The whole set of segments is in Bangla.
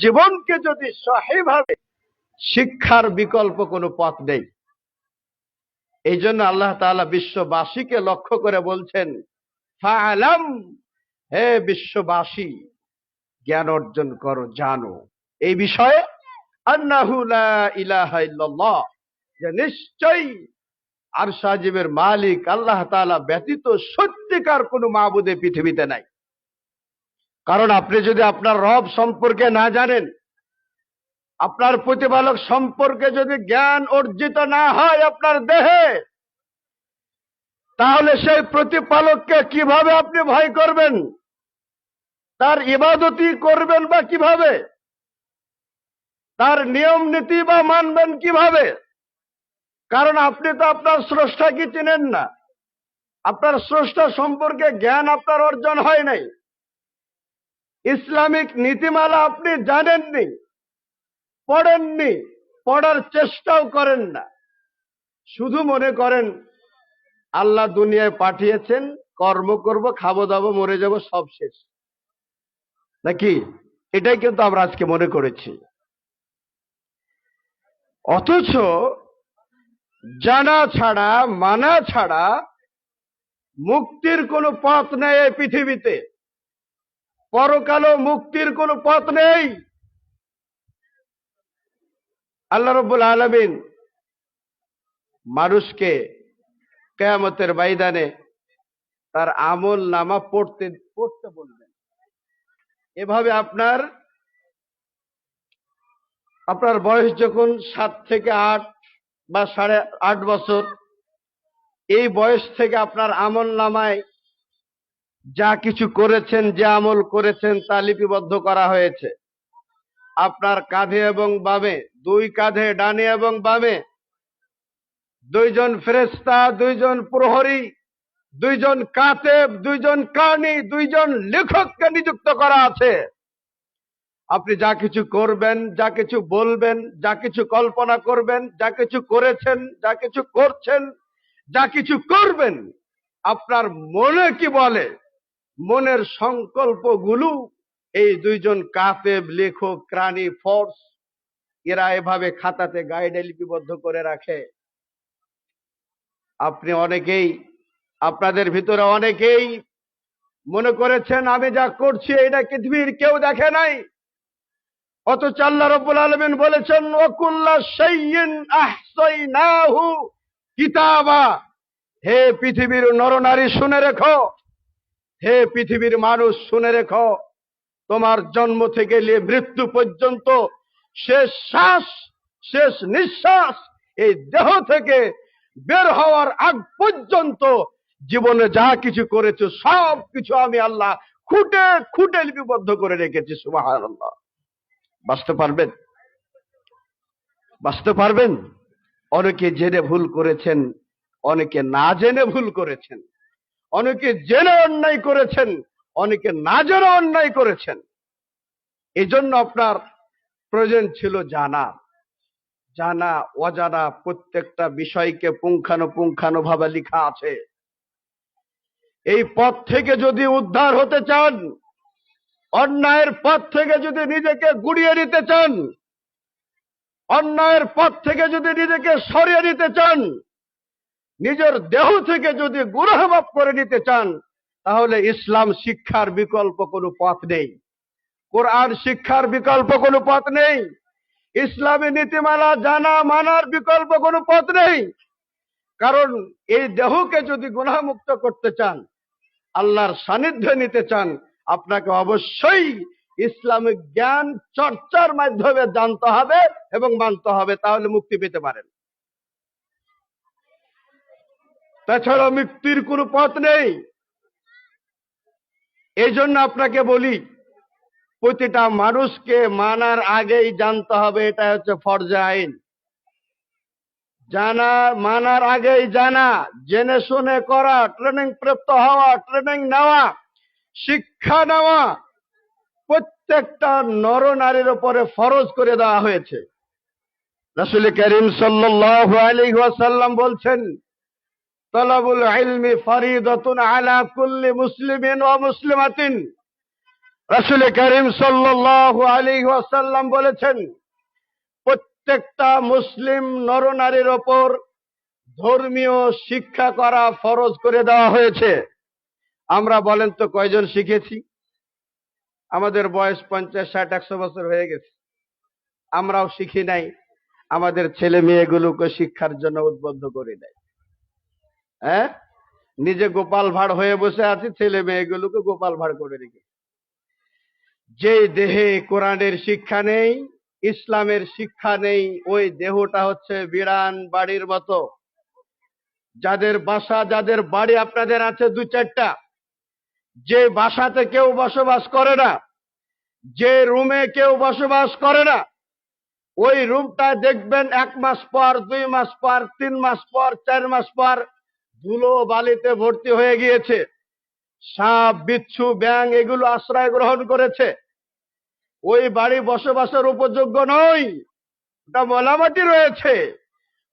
জীবনকে যদি সহিভাবে শিক্ষার বিকল্প কোনো পথ নেই, এই জন্য আল্লাহ তাআলা বিশ্ববাসীকে লক্ষ্য করে বলছেন ফাআলাম হে বিশ্ববাসী, জ্ঞান অর্জন করো, জানো। এই বিষয়ে যে নিশ্চয়ই আর সাজিবের মালিক আল্লাহ তাআলা ব্যতীত সত্যিকার কোনো মাবুদে পৃথিবীতে নাই। কারণ আপনি যদি আপনার রব সম্পর্কে না জানেন, আপনার প্রতিপালক সম্পর্কে যদি জ্ঞান অর্জিত না হয় আপনার দেহে, তাহলে সেই প্রতিপালককে কীভাবে আপনি ভয় করবেন? তার ইবাদতি করবেন বা কীভাবে? তার নিয়ম নীতি বা মানবেন কীভাবে? কারণ আপনি তো আপনার স্রষ্টা স্রষ্টাকে চিনেন না। আপনার স্রষ্টা সম্পর্কে জ্ঞান আপনার অর্জন হয় নাই। ইসলামিক নীতিমালা আপনি জানেননি, পড়েননি, পড়ার চেষ্টাও করেন না। শুধু মনে করেন, আল্লাহ দুনিয়ায় পাঠিয়েছেন, কর্ম করব, খাব দাবো, মরে যাব, সব শেষ। নাকি? এটাই কিন্তু আমরা আজকে মনে করেছি। অথচ জানা ছাড়া, মানা ছাড়া মুক্তির কোনো পথ নেই এই পৃথিবীতে। পরকালও মুক্তির কোনো পথ নেই। আল্লাহ রব্বুল আলমিন মানুষকে কেয়ামতের ময়দানে তার আমল নামা পড়তে পড়তে বলবেন। এভাবে আপনার আপনার বয়স যখন সাত থেকে আট বা সাড়ে আট বছর, এই বয়স থেকে আপনার আমল নামায় যা কিছু করেছেন, যে আমল করেছেন তা লিপিবদ্ধ করা হয়েছে। আপনার কাঁধে এবং বামে, দুই কাঁধে, ডানে এবং বামে, দুইজন ফেরেস্তা দুইজন প্রহরী, দুইজন কাতেব, দুইজন কানি দুইজন লেখককে নিযুক্ত করা আছে। আপনি যা কিছু করবেন, যা কিছু বলবেন, যা কিছু কল্পনা করবেন, যা কিছু করেছেন, যা কিছু করছেন, যা কিছু করবেন, আপনার মনে কি বলে? মনের সংকল্পগুলো এই দুইজন কাতেব লেখক ক্রানি ফোর্স, এরা এভাবে খাতাতে গাইডে লিপিবদ্ধ করে রাখে। আপনি অনেকেই, আপনাদের ভিতরে অনেকেই মনে করেছেন, আমি যা করছি এটা পৃথিবীর কেউ দেখে নাই। অথচ আল্লাহ রব্বুল আলমিন বলেছেন, ওকুল্লা সাইয়িন কিতাবা। হে পৃথিবীর নরনারী, শুনে রেখো। হে পৃথিবীর মানুষ, শুনে রেখো, তোমার জন্ম থেকে নিয়ে মৃত্যু পর্যন্ত শেষ শ্বাস, শেষ নিঃশ্বাস, এই দেহ থেকে বের হওয়ার আগ পর্যন্ত জীবনে যা কিছু করেছ, সব কিছু আমি আল্লাহ খুঁটে খুঁটে লিপিবদ্ধ করে রেখেছি সুবাহ বাঁচতে পারবেন? বাঁচতে পারবেন? অনেকে জেনে ভুল করেছেন, অনেকে না জেনে ভুল করেছেন। অনেকে জেনে অন্যায় করেছেন, অনেকে না জেনে অন্যায় করেছেন। এজন্য আপনার প্রয়োজন ছিল জানা। জানা, অজানা প্রত্যেকটা বিষয়কে পুঙ্খানুপুঙ্খানু ভাবে লেখা আছে। এই পথ থেকে যদি উদ্ধার হতে চান, অন্যায়ের পথ থেকে যদি নিজেকে গুড়িয়ে নিতে চান, অন্যায়ের পথ থেকে যদি নিজেকে সরিয়ে নিতে চান নিজের দেহ থেকে যদি গুরহমাপ করে নিতে চান, তাহলে ইসলাম শিক্ষার বিকল্প কোনো পথ নেই। কোরআন শিক্ষার বিকল্প কোনো পথ নেই। ইসলামী নীতিমালা জানা মানার বিকল্প কোনো পথ নেই। কারণ এই দেহকে যদি গুনাহমুক্ত করতে চান, আল্লাহর সান্নিধ্য নিতে চান, আপনাকে অবশ্যই ইসলামিক জ্ঞান চর্চার মাধ্যমে জানতে হবে এবং মানতে হবে, তাহলে মুক্তি পেতে পারেন। তাছাড়া মুক্তির কোনো পথ নেই। এই জন্য আপনাকে বলি, প্রতিটা মানুষকে মানার আগেই জানতে হবে, এটা হচ্ছে ফরজে আইন। জানা, মানার আগেই জানা, জেনে শুনে করা ট্রেনিং প্রাপ্ত হওয়া ট্রেনিং নেওয়া, শিক্ষা নেওয়া, প্রত্যেকটা নর নারীর উপরে ফরজ করে দেওয়া হয়েছে। রাসুল করিম সাল্লাল্লাহু আলাইহি ওয়াসাল্লাম বলছেন তলাবুল ইলমি ফরিদাতুন আলা কুল্লি মুসলিমিন ওয়া মুসলিমাতিন। রাসুল করিম সাল্লাল্লাহু আলাইহি ওয়াসাল্লাম বলেছেন, প্রত্যেকটা মুসলিম নরনারীর ওপর ধর্মীয় শিক্ষা করা ফরজ করে দেওয়া হয়েছে। আমরা বলেন তো কয়জন শিখেছি? আমাদের বয়স পঞ্চাশ, ষাট, একশো বছর হয়ে গেছে। আমরাও শিখি নাই। আমাদের ছেলে মেয়েগুলোকে শিক্ষার জন্য উদ্বুদ্ধ করে নাই হ্যাঁ? নিজে গোপাল ভাড় হয়ে বসে আছি, ছেলে মেয়েগুলোকে গোপাল ভাড় করে রেখে। যে দেহে কোরআনের শিক্ষা নেই, ইসলামের শিক্ষা নেই, ওই দেহটা হচ্ছে বিরান বাড়ির মতো। যাদের বাসা, যাদের বাড়ি আপনাদের আছে দু চারটা। যে বাসাতে কেউ বসবাস করে না, যে রুমে কেউ বসবাস করে না, ওই রুমটা দেখবেন এক মাস পর, দুই মাস পর, তিন মাস পর, চার মাস পর ধুলো বালিতে ভর্তি হয়ে গিয়েছে। সাপ, বিচ্ছু ব্যাং এগুলো আশ্রয় গ্রহণ করেছে। ওই বাড়ি বসবাসের উপযোগ্য নয় ওটা মলামাটি রয়েছে।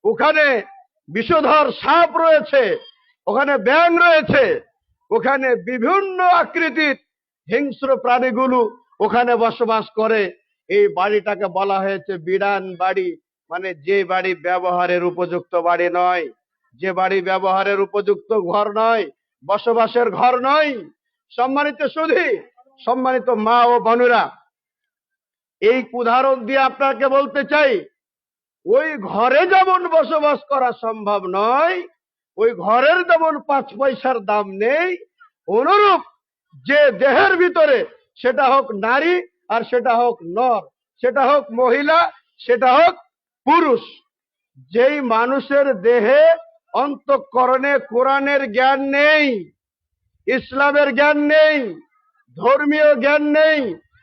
ওখানে বিষধর সাপ রয়েছে, ওখানে ব্যাং রয়েছে, ওখানে বিভিন্ন আকৃতির হিংস্র প্রাণীগুলো ওখানে বসবাস করে। এই বাড়িটাকে বলা হয়েছে বিড়ান বাড়ি মানে যে বাড়ি ব্যবহারের উপযুক্ত বাড়ি নয়। যে বাড়ি ব্যবহারের উপযুক্ত ঘর নয়, বসবাসের ঘর নয়, সম্মানিত সুধী, সম্মানিত মা ও বোনেরা, এই উদাহরণ দিয়ে আপনাকে বলতে চাই, ওই ঘরে যেমন বসবাস করা সম্ভব নয়, ওই ঘরের যেমন পাঁচ পয়সার দাম নেই, অনুরূপ যে দেহের ভিতরে সেটা হোক নারী আর সেটা হোক নর, সেটা হোক মহিলা, সেটা হোক পুরুষ, যেই মানুষের দেহে অন্তঃকরণে কোরআনের জ্ঞান নেই, ইসলামের জ্ঞান নেই, ধর্মীয় জ্ঞান নেই,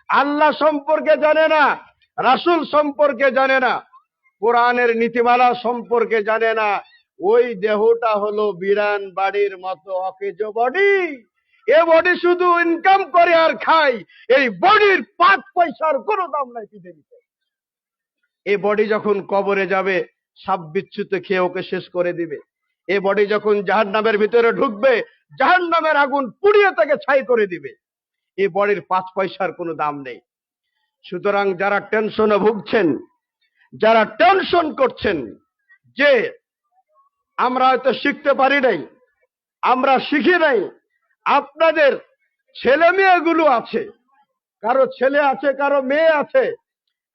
আল্লাহ সম্পর্কে জানে না, রাসূল সম্পর্কে জানে না, কোরআনের নীতিমালা সম্পর্কে জানে না। ওই দেহটা হলো বিরান বাড়ির মতো অকেজ বডি। এ বডি শুধু ইনকাম করে আর খাই এই বডির পাঁচ পয়সার কোনো দাম নাই পৃথিবীতে। এই বডি যখন কবরে যাবে, সাপ বিচ্ছুতে খেয়ে ওকে শেষ করে দিবে। এ বডি যখন জাহান নামের ভিতরে ঢুকবে জাহান নামের আগুন পুড়িয়ে তাকে ছাই করে দিবে। এ বডির পাঁচ পয়সার কোনো দাম নেই। সুতরাং যারা টেনশনে ভুগছেন, যারা টেনশন করছেন, যে আমরা হয়তো শিখতে পারি নাই, আমরা শিখি নাই, আপনাদের ছেলে মেয়েগুলো আছে, কারও ছেলে আছে, কারও মেয়ে আছে,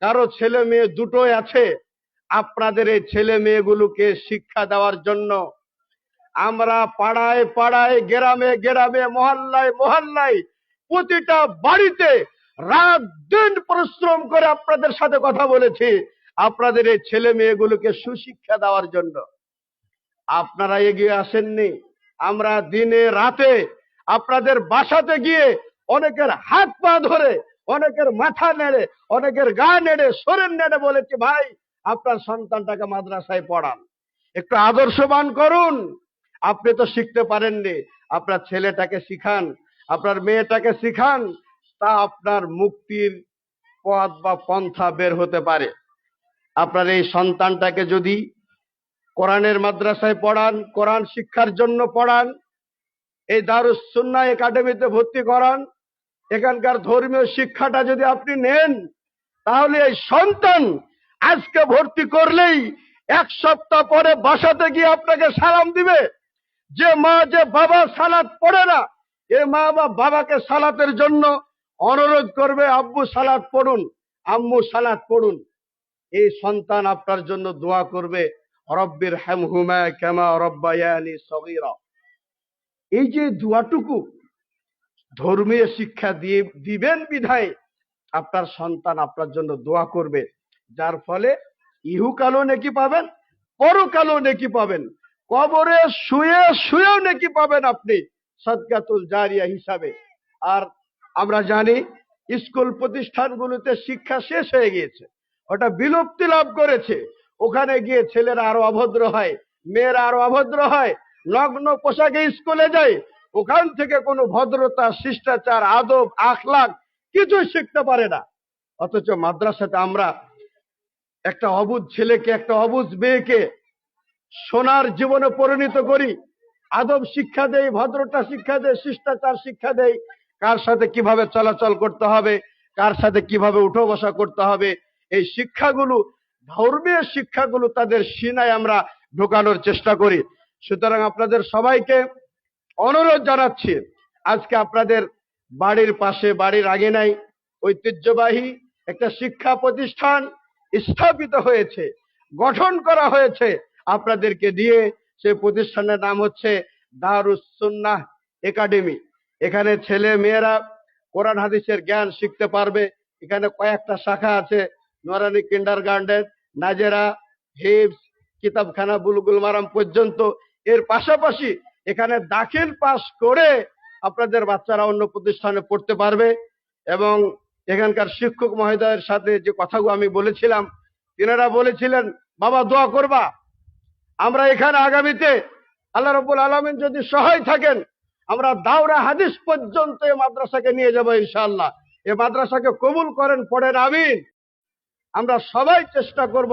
কারও ছেলে মেয়ে দুটোই আছে, আপনাদের এই ছেলে মেয়েগুলোকে শিক্ষা দেওয়ার জন্য আমরা পাড়ায় পাড়ায়, গ্রামে গ্রামে, মহল্লায় মহল্লায় প্রতিটা বাড়িতে রাত দিন পরিশ্রম করে আপনাদের সাথে কথা বলেছি। আপনাদের এই ছেলে মেয়েগুলোকে সুশিক্ষা দেওয়ার জন্য। আপনারা এগিয়ে আসেননি। আমরা দিনে রাতে আপনাদের বাসাতে গিয়ে অনেকের হাত পা ধরে, অনেকের মাথা নেড়ে, অনেকের গা নেড়ে, শরীর নেড়ে বলেছি, ভাই, আপনার সন্তানটাকে মাদ্রাসায় পড়ান। একটু আদর্শবান করুন। আপনি তো শিখতে পারেননি। আপনার ছেলেটাকে শিখান, আপনার মেয়েটাকে শিখান, তা আপনার মুক্তির পথ বা পন্থা বের হতে পারে। আপনার এই সন্তানটাকে যদি কোরআনের মাদ্রাসায় পড়ান, কোরআন শিক্ষার জন্য পড়ান, এই দারুস সুন্নাহ একাডেমিতে ভর্তি করান, এখানকার ধর্মীয় শিক্ষাটা যদি আপনি নেন, তাহলে এই সন্তান আজকে ভর্তি করলেই এক সপ্তাহ পরে বাসাতে গিয়ে আপনাকে সালাম দিবে। যে মা, যে বাবা সালাত পড়ে না, এ মা বা বাবাকে সালাতের জন্য অনুরোধ করবে, আব্বু সালাত পড়ুন, আম্মু সালাত পড়ুন। এই সন্তান আপনার জন্য দোয়া করবে, রব্বির হেমহুমা কেমা রব্বায়ানি সগীরা। এই যে দোয়াটুকু ধর্মীয় শিক্ষা দিয়ে দিবেন বিধায় আপনার সন্তান আপনার জন্য দোয়া করবে, যার ফলে ইহুকালও নেকি পাবেন, পরকালও নেকি পাবেন। কবরে শুয়ে, শুয়েও নাকি পাবেন আপনি সদকাতুল জারিয়া হিসাবে। আর আমরা জানি, স্কুল প্রতিষ্ঠানগুলোতে শিক্ষা শেষ হয়ে গিয়েছে। ওটা বিলুপ্তি লাভ করেছে। ওখানে গিয়ে ছেলেরা আরও অভদ্র হয়, মেয়েরা আরও অভদ্র হয়, নগ্ন পোশাকে স্কুলে যায়, ওখান থেকে কোনো ভদ্রতা, শিষ্টাচার, আদব আখলাক কিছুই শিখতে পারে না। অথচ মাদ্রাসাতে আমরা একটা অবুধ ছেলেকে, একটা অবুধ মেয়েকে সোনার জীবনে পরিণত করি। আদব শিক্ষা দেই, ভদ্রতা শিক্ষা দেয় শিষ্টাচার শিক্ষা দেয় কার সাথে কীভাবে চলাচল করতে হবে, কার সাথে কীভাবে উঠো বসা করতে হবে, এই শিক্ষাগুলো, ধর্মীয় শিক্ষাগুলো তাদের সিনায় আমরা ঢোকানোর চেষ্টা করি। সুতরাং আপনাদের সবাইকে অনুরোধ জানাচ্ছি, আজকে আপনাদের বাড়ির পাশে, বাড়ির আগে নাই, ঐতিহ্যবাহী একটা শিক্ষা প্রতিষ্ঠান স্থাপিত হয়েছে, গঠন করা হয়েছে। আপনাদেরকে দিয়ে সেই প্রতিষ্ঠানের নাম হচ্ছে দারুস সুন্নাহ একাডেমি। এখানে ছেলে মেয়েরা কোরআন হাদিসের জ্ঞান শিখতে পারবে। এখানে কয়েকটা শাখা আছে নোরানি কিন্ডার গার্ডেন নাজেরা হিপস কিতাবখানা বুলগুল মারাম পর্যন্ত। এর পাশাপাশি এখানে দাখিল পাস করে আপনাদের বাচ্চারা অন্য প্রতিষ্ঠানে পড়তে পারবে এবং এখানকার শিক্ষক মহোদয়ের সাথে যে কথাগুলো আমি বলেছিলাম, তিনারা বলেছিলেন, বাবা, দোয়া করবা। আমরা এখানে আগামীতে আল্লাহ রব্বুল আলমিন যদি সহায় থাকেন, আমরা দাওরা হাদিস পর্যন্ত এই মাদ্রাসাকে নিয়ে যাব ইনশাআল্লাহ। এই মাদ্রাসাকে কবুল করেন, পড়েন, আমিন। আমরা সবাই চেষ্টা করব